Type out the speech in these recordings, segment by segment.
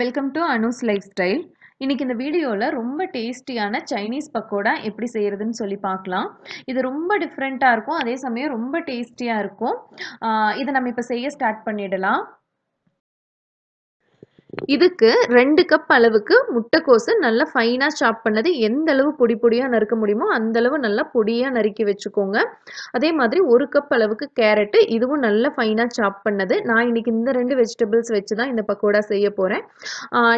Welcome to Anu's life style இன்றைக்கி இந்த வீடியோவில் ரொம்ப டேஸ்டியான சைனீஸ் பக்கோடா எப்படி செய்கிறதுன்னு சொல்லி பார்க்கலாம். இது ரொம்ப டிஃப்ரெண்ட்டாக இருக்கும் அதே சமயம் ரொம்ப டேஸ்டியாக இருக்கும். இதை நம்ம இப்போ செய்ய ஸ்டார்ட் பண்ணிடலாம். இதுக்கு ரெண்டு கப் அளவுக்கு முட்டைக்கோசு நல்லா ஃபைனாக சாப் பண்ணது எந்த அளவு பொடி பொடியாக நறுக்க முடியுமோ அந்த அளவு நல்லா பொடியாக நறுக்கி வச்சுக்கோங்க. அதே மாதிரி ஒரு கப் அளவுக்கு கேரட்டு இதுவும் நல்லா ஃபைனாக சாப் பண்ணது. நான் இன்னைக்கு இந்த ரெண்டு வெஜிடபிள்ஸ் வச்சு தான் இந்த பக்கோடா செய்ய போகிறேன்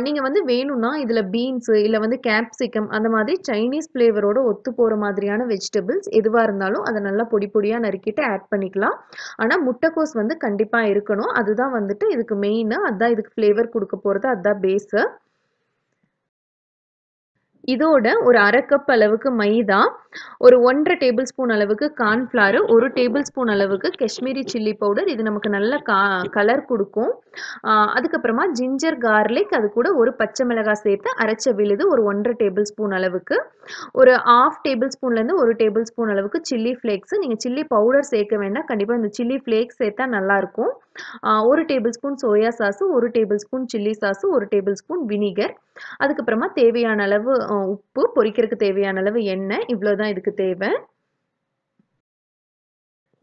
நீங்கள் வந்து வேணும்னா இதில் பீன்ஸு இல்லை வந்து கேப்சிகம் அந்த மாதிரி சைனீஸ் ஃப்ளேவரோட ஒத்து போகிற மாதிரியான வெஜிடபிள்ஸ் எதுவாக இருந்தாலும் அதை நல்லா பொடி பொடியாக நறுக்கிட்டு ஆட் பண்ணிக்கலாம். ஆனால் முட்டைக்கோஸ் வந்து கண்டிப்பாக இருக்கணும். அதுதான் வந்துட்டு இதுக்கு மெயின் அதுதான் இதுக்கு ஃப்ளேவர் கொடுக்க போகிறது அதுதான் பேஸு இதோட ஒரு அரை கப் அளவுக்கு மைதா ஒரு ஒன்றரை டேபிள் ஸ்பூன் அளவுக்கு கார்ன்ஃப்ளாரு ஒரு டேபிள் ஸ்பூன் அளவுக்கு காஷ்மீரி சில்லி பவுடர் இது நமக்கு நல்ல கா கலர் கொடுக்கும். அதுக்கப்புறமா ஜிஞ்சர் கார்லிக் அது கூட ஒரு பச்சை மிளகாய் சேர்த்து அரைச்ச விழுது ஒரு ஒன்றரை டேபிள் ஸ்பூன் அளவுக்கு. ஒரு ஆஃப் டேபிள் ஸ்பூன்லேருந்து ஒரு டேபிள் ஸ்பூன் அளவுக்கு சில்லி ஃப்ளேக்ஸ் நீங்கள் சில்லி பவுடர் சேர்க்க வேண்டாம். கண்டிப்பாக இந்த சில்லி ஃப்ளேக்ஸ் சேர்த்தா நல்லாயிருக்கும் ஒரு டேபிள் ஸ்பூன் சோயா சாஸு ஒரு டேபிள் ஸ்பூன் சில்லி சாஸு ஒரு டேபிள் ஸ்பூன் வினிகர் அதுக்கப்புறமா தேவையான அளவு உப்பு பொரிக்கிறதுக்கு தேவையான அளவு எண்ணெய். இவ்வளோதான் இதுக்கு தேவை.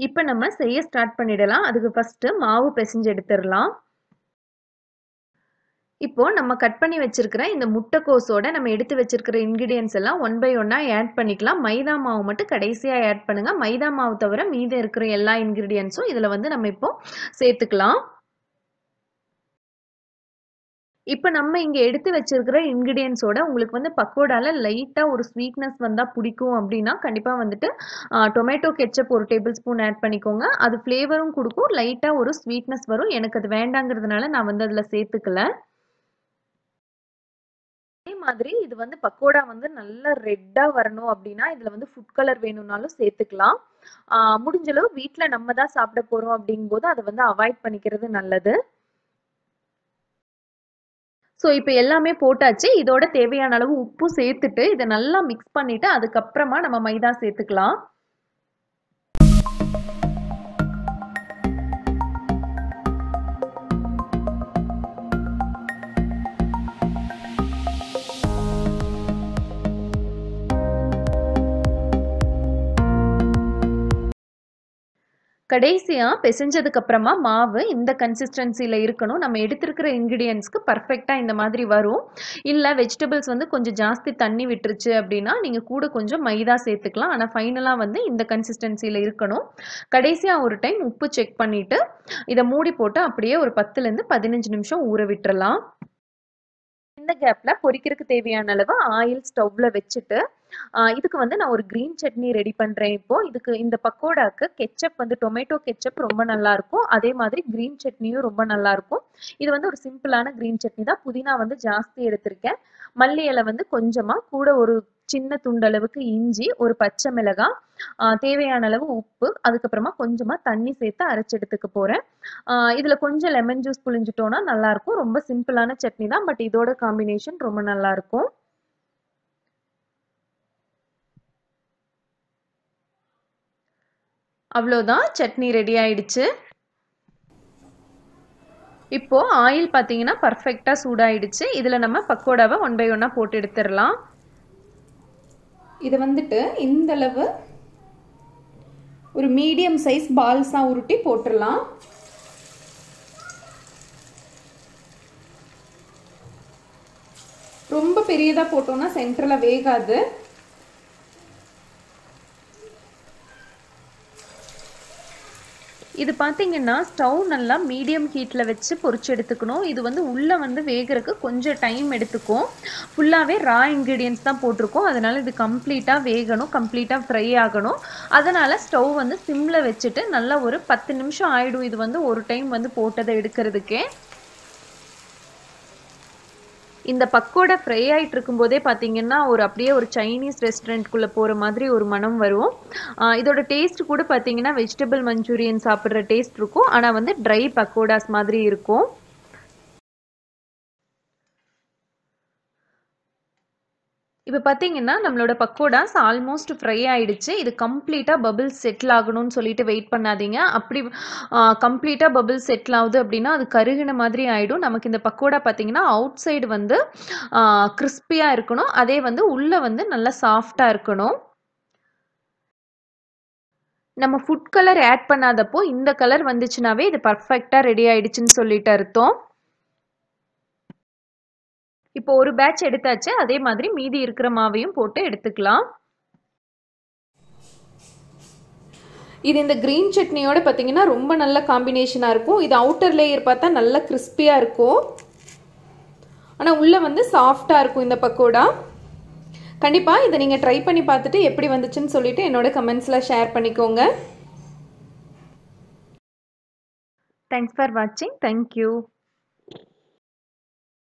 இப்போ நம்ம செய்ய ஸ்டார்ட் பண்ணிடலாம். அதுக்கு ஃபஸ்ட்டு மாவு பிசைஞ்சு எடுத்துடலாம். இப்போ நம்ம கட் பண்ணி வச்சிருக்கிற இந்த முட்டைக்கோஸோட நம்ம எடுத்து வச்சிருக்கிற இன்கிரீடியன்ஸ் எல்லாம் ஒன் பை ஒன்னா ஆட் பண்ணிக்கலாம். மைதா மாவு மட்டும் கடைசியாக ஆட் பண்ணுங்க. மைதா மாவு தவிர மீதம் இருக்கிற எல்லா இன்கிரீடியன்ஸும் இதில் வந்து நம்ம இப்போ சேர்த்துக்கலாம். இப்போ நம்ம இங்கே எடுத்து வச்சிருக்கிற இன்க்ரீடியன்ஸோட உங்களுக்கு வந்து பக்கோடால லைட்டாக ஒரு ஸ்வீட்னஸ் வந்தால் பிடிக்கும் அப்படின்னா கண்டிப்பாக வந்துட்டு டொமேட்டோ கெச்சப் ஒரு டேபிள் ஸ்பூன் ஆட் பண்ணிக்கோங்க. அது ஃப்ளேவரும் கொடுக்கும். லைட்டாக ஒரு ஸ்வீட்னஸ் வரும். எனக்கு அது வேண்டாங்கிறதுனால நான் வந்து அதில் சேர்த்துக்கல. அதே மாதிரி இது வந்து பக்கோடா வந்து நல்லா ரெட்டாக வரணும் அப்படின்னா இதில் வந்து ஃபுட் கலர் வேணும்னாலும் சேர்த்துக்கலாம். முடிஞ்சளவு வீட்டில் நம்ம தான் சாப்பிட போகிறோம் அப்படிங்கும்போது அதை வந்து அவாய்ட் பண்ணிக்கிறது நல்லது. ஸோ இப்போ எல்லாமே போட்டாச்சு. இதோட தேவையான அளவு உப்பு சேர்த்துட்டு இதை நல்லா மிக்ஸ் பண்ணிவிட்டு அதுக்கப்புறமா நம்ம மைதா சேர்த்துக்கலாம். கடைசியாக பிசைஞ்சதுக்கு அப்புறமா மாவு இந்த கன்சிஸ்டன்சியில் இருக்கணும். நம்ம எடுத்திருக்கிற இன்க்ரீடியன்ஸ்க்கு பர்ஃபெக்டாக இந்த மாதிரி வரும். இல்லை வெஜிடபிள்ஸ் வந்து கொஞ்சம் ஜாஸ்தி தண்ணி விட்டுருச்சு அப்படின்னா நீங்கள் கூட கொஞ்சம் மைதா சேர்த்துக்கலாம். ஆனால் ஃபைனலாக வந்து இந்த கன்சிஸ்டன்சியில் இருக்கணும். கடைசியாக ஒரு டைம் உப்பு செக் பண்ணிவிட்டு இதை மூடி போட்டு அப்படியே ஒரு பத்துலேருந்து பதினஞ்சு நிமிஷம் ஊற விட்டுறலாம். இந்த கேப்பில் பொரிக்கிறதுக்கு தேவையான அளவு ஆயில் ஸ்டவ்வில் வச்சுட்டு இதுக்கு வந்து நான் ஒரு க்ரீன் சட்னி ரெடி பண்ணுறேன் இப்போ. இதுக்கு இந்த பக்கோடாக்கு கெச்சப் வந்து டொமேட்டோ கெச்சப் ரொம்ப நல்லா இருக்கும் அதே மாதிரி க்ரீன் சட்னியும் ரொம்ப நல்லா இருக்கும் இது வந்து ஒரு சிம்பிளான க்ரீன் சட்னி தான். புதினா வந்து ஜாஸ்தி எடுத்திருக்கேன். மல்லி இலை வந்து கொஞ்சமாக கூட ஒரு சின்ன துண்டளவுக்கு இஞ்சி ஒரு பச்சை மிளகாய் தேவையான அளவு உப்பு அதுக்கப்புறமா கொஞ்சமாக தண்ணி சேர்த்து அரைச்சி எடுத்துக்க போகிறேன் இதில் கொஞ்சம் லெமன் ஜூஸ் புளிஞ்சிட்டோன்னா நல்லாயிருக்கும் ரொம்ப சிம்பிளான சட்னி தான். பட் இதோட காம்பினேஷன் ரொம்ப நல்லாயிருக்கும் அவ்வளோதான் சட்னி ரெடி ஆயிடுச்சு. இப்போ ஆயில் பார்த்தீங்கன்னா பர்ஃபெக்டாக சூடாயிடுச்சு. இதில் நம்ம பக்கோடாவை ஒன் பை ஒன்னாக போட்டு எடுத்துடலாம். இதை வந்துட்டு இந்த அளவு ஒரு மீடியம் சைஸ் பால்ஸாக உருட்டி போட்டுடலாம். ரொம்ப பெரியதாக போட்டோம்னா சென்டரில் வேகாது. இது பார்த்தீங்கன்னா ஸ்டவ் நல்லா மீடியம் ஹீட்டில் வச்சு பொறிச்சு எடுத்துக்கணும். இது வந்து உள்ளே வந்து வேகிறதுக்கு கொஞ்சம் டைம் எடுத்துக்கும். ஃபுல்லாகவே ரா இன்க்ரீடியன்ஸ் தான் போட்டிருக்கோம். அதனால் இது கம்ப்ளீட்டாக வேகணும் கம்ப்ளீட்டாக ஃப்ரை ஆகணும். அதனால் ஸ்டவ் வந்து சிம்மில் வச்சுட்டு நல்லா ஒரு பத்து நிமிஷம் ஆகிடும் இது வந்து ஒரு டைம் வந்து போட்டதை எடுக்கிறதுக்கே. இந்த பக்கோடா ஃப்ரை ஆகிட்டு இருக்கும்போதே பார்த்தீங்கன்னா ஒரு அப்படியே ஒரு சைனீஸ் ரெஸ்டாரண்ட்குள்ளே போகிற மாதிரி ஒரு மனம் வரும். இதோட டேஸ்ட் கூட பார்த்தீங்கன்னா வெஜிடபிள் மஞ்சூரியன் சாப்பிட்ற டேஸ்ட் இருக்கும். ஆனால் வந்து ட்ரை பக்கோடாஸ் மாதிரி இருக்கும். இப்போ பார்த்தீங்கன்னா நம்மளோட பக்கோடாஸ் ஆல்மோஸ்ட் ஃப்ரை ஆகிடுச்சு இது கம்ப்ளீட்டாக பபிள்ஸ் செட்டில் ஆகணும்னு சொல்லிட்டு வெயிட் பண்ணாதீங்க. அப்படி கம்ப்ளீட்டாக பபிள்ஸ் செட்டில் ஆகுது அப்படின்னா அது கருகின மாதிரி ஆகிடும் நமக்கு இந்த பக்கோடா பார்த்தீங்கன்னா அவுட் சைடு வந்து கிறிஸ்பியாக இருக்கணும். அதே வந்து உள்ளே வந்து நல்லா சாஃப்டாக இருக்கணும். நம்ம ஃபுட் கலர் ஆட் பண்ணாதப்போ இந்த கலர் வந்துச்சுனாவே இது பர்ஃபெக்டாக ரெடி ஆயிடுச்சுன்னு சொல்லிட்டு அர்த்தம். இப்போ ஒரு பேட்ச் எடுத்தாச்சு அதே மாதிரி மீதி இருக்கிற மாவையும் போட்டு எடுத்துக்கலாம். இது இந்த க்ரீன் சட்னியோட பார்த்தீங்கன்னா ரொம்ப நல்ல காம்பினேஷனாக இருக்கும். இது அவுட்டர் லேயர் பார்த்தா நல்லா கிறிஸ்பியாக இருக்கும். ஆனால் உள்ளே வந்து சாஃப்டாக இருக்கும் இந்த பக்கோடா. கண்டிப்பாக இதை நீங்கள் ட்ரை பண்ணி பார்த்துட்டு எப்படி வந்துச்சுன்னு சொல்லிட்டு என்னோட கமெண்ட்ஸில் ஷேர் பண்ணிக்கோங்க. தேங்க்ஸ் ஃபார் வாட்சிங் தேங்க்யூ